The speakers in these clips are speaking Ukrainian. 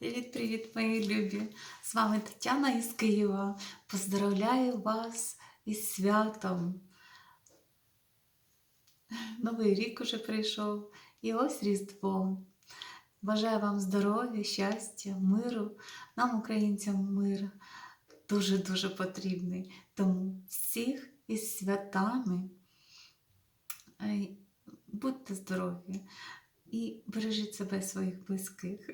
Привіт-привіт, мої любі! З вами Тетяна із Києва. Поздравляю вас із святом. Новий рік уже прийшов і ось Різдво. Бажаю вам здоров'я, щастя, миру. Нам, українцям, мир дуже-дуже потрібний. Тому всіх із святами. Будьте здорові і бережіть себе своїх близьких.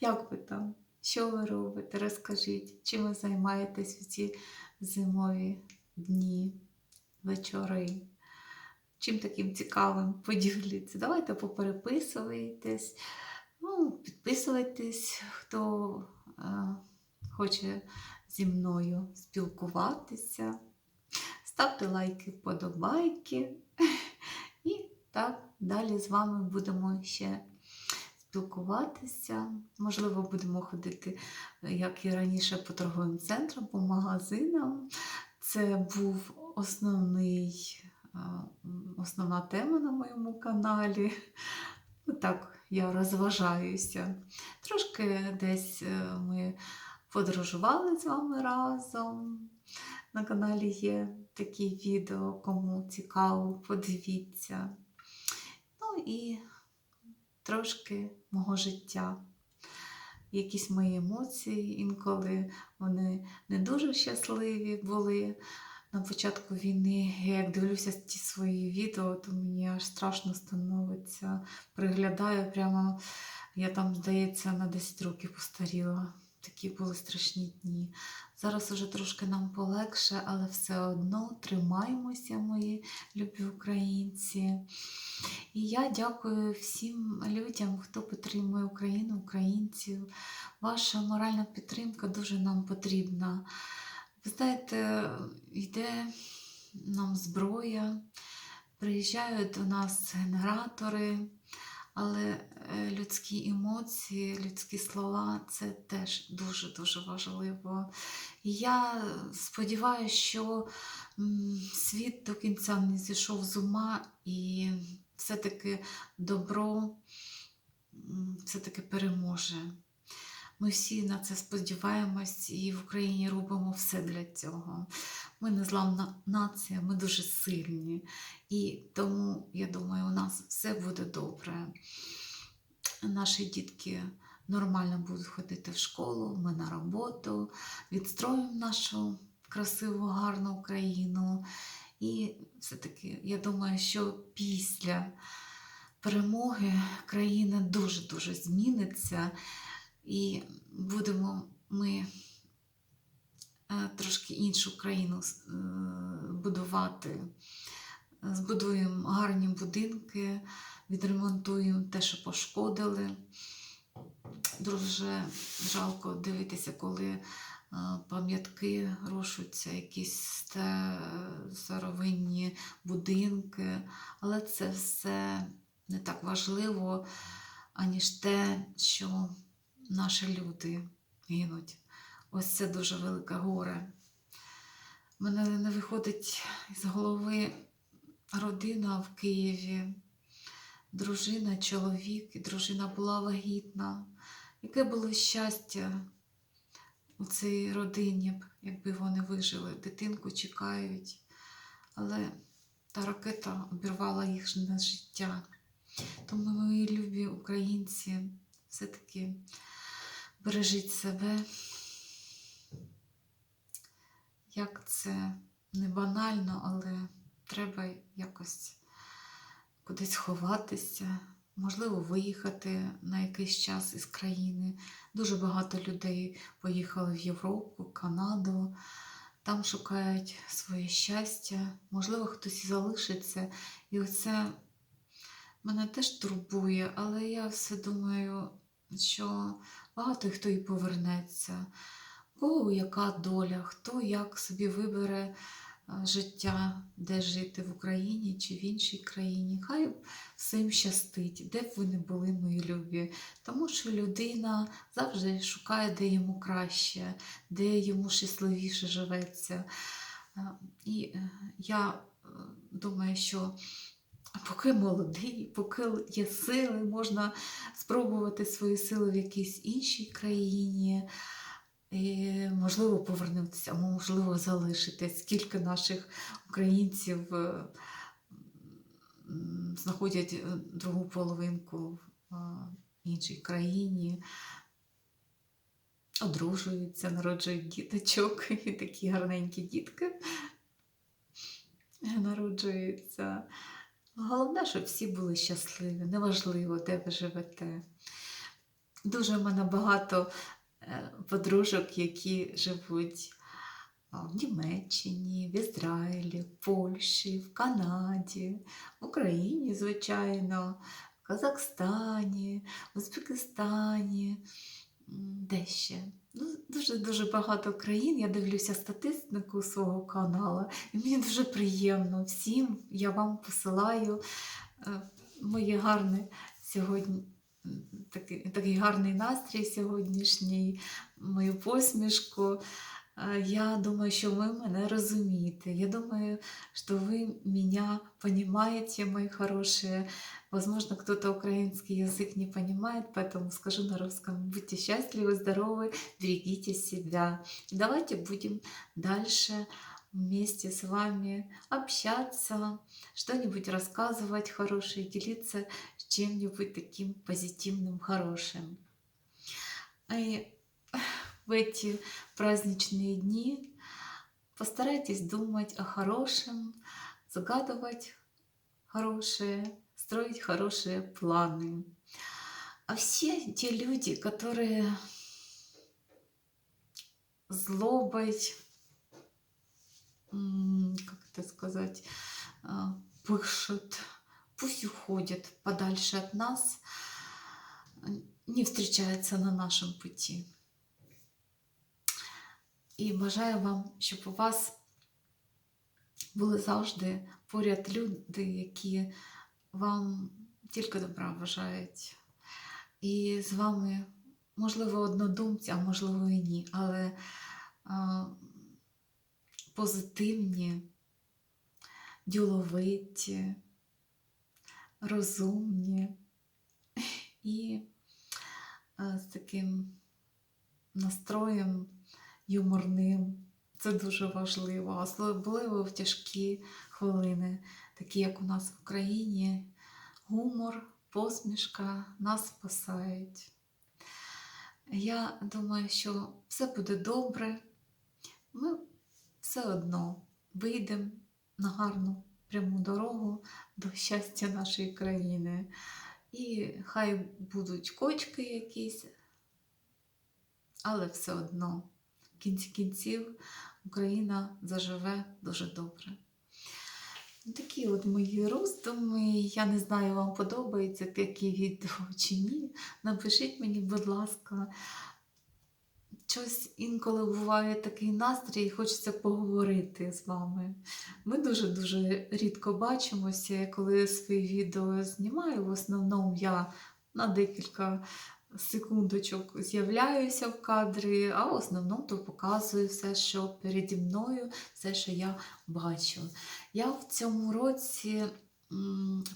Як ви там? Що ви робите? Розкажіть, чим ви займаєтесь в ці зимові дні, вечори? Чим таким цікавим поділіться? Давайте попереписуйтесь, ну, підписуйтесь, хто е, хоче зі мною спілкуватися. Ставте лайки, вподобайки. І так, далі з вами будемо ще спілкуватися. Можливо, будемо ходити, як і раніше, по торговим центрам, по магазинам. Це був основний, е, основна тема на моєму каналі. Ну, Так, я розважаюся. Трошки десь е, ми подорожували з вами разом. На каналі є такі відео, кому цікаво, подивіться. Ну і трошки мого життя. Якісь мої емоції, інколи вони не дуже щасливі були. На початку війни, я як дивлюся ті свої відео, то мені аж страшно становиться. Приглядаю прямо, я там, здається, на 10 років постаріла. Такі були страшні дні. Зараз уже трошки нам полегше, але все одно тримаємося, мої любі українці. І я дякую всім людям, хто підтримує Україну, українців. Ваша моральна підтримка дуже нам потрібна. Ви знаєте, йде нам зброя, приїжджають до нас генератори, але е, людські емоції, людські слова це теж дуже-дуже важливо. І я сподіваюся, що світ до кінця не зійшов з ума і все-таки добро все-таки переможе. Ми всі на це сподіваємось і в Україні робимо все для цього. Ми незламна нація, ми дуже сильні. І тому, я думаю, у нас все буде добре. Наші дітки нормально будуть ходити в школу, ми на роботу, відстроїмо нашу красиву, гарну Україну. І все-таки я думаю, що після перемоги країна дуже-дуже зміниться. І будемо ми е, трошки іншу країну е, будувати. Збудуємо гарні будинки, відремонтуємо те, що пошкодили. Дуже жалко дивитися, коли е, пам'ятки рушуться, якісь старовинні будинки. Але це все не так важливо, аніж те, що наші люди гинуть. Ось це дуже велике горе. У мене не виходить з голови родина в Києві, дружина, чоловік, і дружина була вагітна. Яке було щастя у цій родині, якби вони вижили, дитинку чекають, але та ракета обірвала їхнє життя. Тому, мої любі українці, все-таки бережіть себе. Як це не банально, але треба якось кудись ховатися, можливо, виїхати на якийсь час із країни. Дуже багато людей поїхали в Європу, Канаду, там шукають своє щастя, можливо, хтось і залишиться. І оце мене теж турбує, але я все думаю, що багато хто і повернеться. Кого яка доля, хто як собі вибере е, життя, де жити в Україні чи в іншій країні. Хай всім щастить, де б ви не були, мої любі. Тому що людина завжди шукає, де йому краще, де йому щасливіше живеться. Е, І е, я думаю, що поки молодий, поки є сили, можна спробувати свої сили в якійсь іншій країні. І, можливо, повернутися, можливо, залишитись. Скільки наших українців е, знаходять е, другу половинку в е, іншій країні, одружуються, народжують діточок, і такі гарненькі дітки народжуються. Головне, щоб всі були щасливі, неважливо, де ви живете. Дуже в мене багато е, подружок, які живуть в Німеччині, в Ізраїлі, в Польщі, в Канаді, в Україні, звичайно, в Казахстані, в Узбекистані, де ще. Ну, дуже-дуже багато країн. Я дивлюся статистику свого каналу, і мені дуже приємно. Всім я вам посилаю е, моє гарне сьогодні. Такий, такий гарний настрій сьогоднішній, мою посмішку. Е, Я думаю, що ви мене розумієте. Я думаю, что вы меня понимаете, мои хорошие. Возможно, кто-то украинский язык не понимает, поэтому скажу на русском. Будьте счастливы, здоровы, берегите себя. Давайте будем дальше вместе с вами общаться, что-нибудь рассказывать хорошее, делиться чем-нибудь таким позитивным, хорошим. В эти праздничные дни постарайтесь думать о хорошем, загадывать хорошее, строить хорошие планы. А все те люди, которые злобой, как это сказать, а, пышут, пусть уходят подальше от нас, не встречаются на нашем пути. І бажаю вам, щоб у вас були завжди поряд люди, які вам тільки добра бажають. І з вами, можливо, однодумці, а можливо і ні, але а, позитивні, діловиті, розумні і а, з таким настроєм юморним. Це дуже важливо, особливо в тяжкі хвилини, такі як у нас в Україні. Гумор, посмішка нас спасають. Я думаю, що все буде добре. Ми все одно вийдемо на гарну пряму дорогу до щастя нашої країни. І хай будуть кочки якісь, але все одно в кінці кінців Україна заживе дуже добре. Такі от мої роздуми. Я не знаю, вам подобається такі відео чи ні. Напишіть мені, будь ласка. Щось інколи буває такий настрій, і хочеться поговорити з вами. Ми дуже-дуже рідко бачимося. Коли свої відео знімаю, в основному я на декілька секундочок з'являюся в кадрі, а в основному то показую все, що переді мною, все, що я бачу. Я в цьому році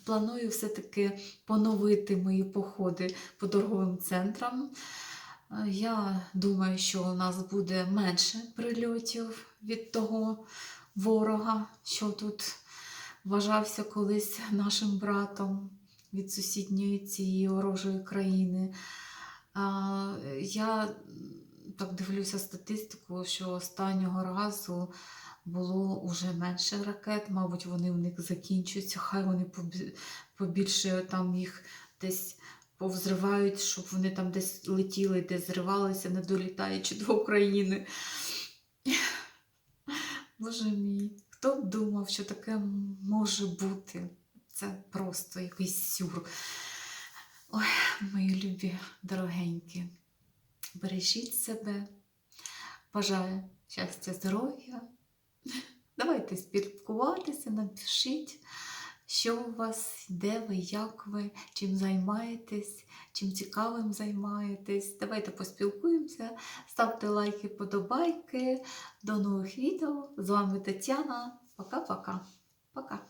планую все-таки поновити мої походи по торговим центрам. Я думаю, що у нас буде менше прильотів від того ворога, що тут вважався колись нашим братом від сусідньої цієї ворожої країни. Я так дивлюся статистику, що останнього разу було вже менше ракет, мабуть, вони в них закінчуються, хай вони побі- побільше там їх десь повзривають, щоб вони там десь летіли, десь зривалися, не долітаючи до України. Боже мій, хто б думав, що таке може бути? Це просто якийсь сюр. Ой, мої любі дорогенькі, бережіть себе, бажаю щастя, здоров'я. Давайте спілкуватися, напишіть, що у вас, де ви, як ви, чим займаєтесь, чим цікавим займаєтесь. Давайте поспілкуємося, ставте лайки, подобайки. До нових відео. З вами Тетяна. Пока-пока. Пока.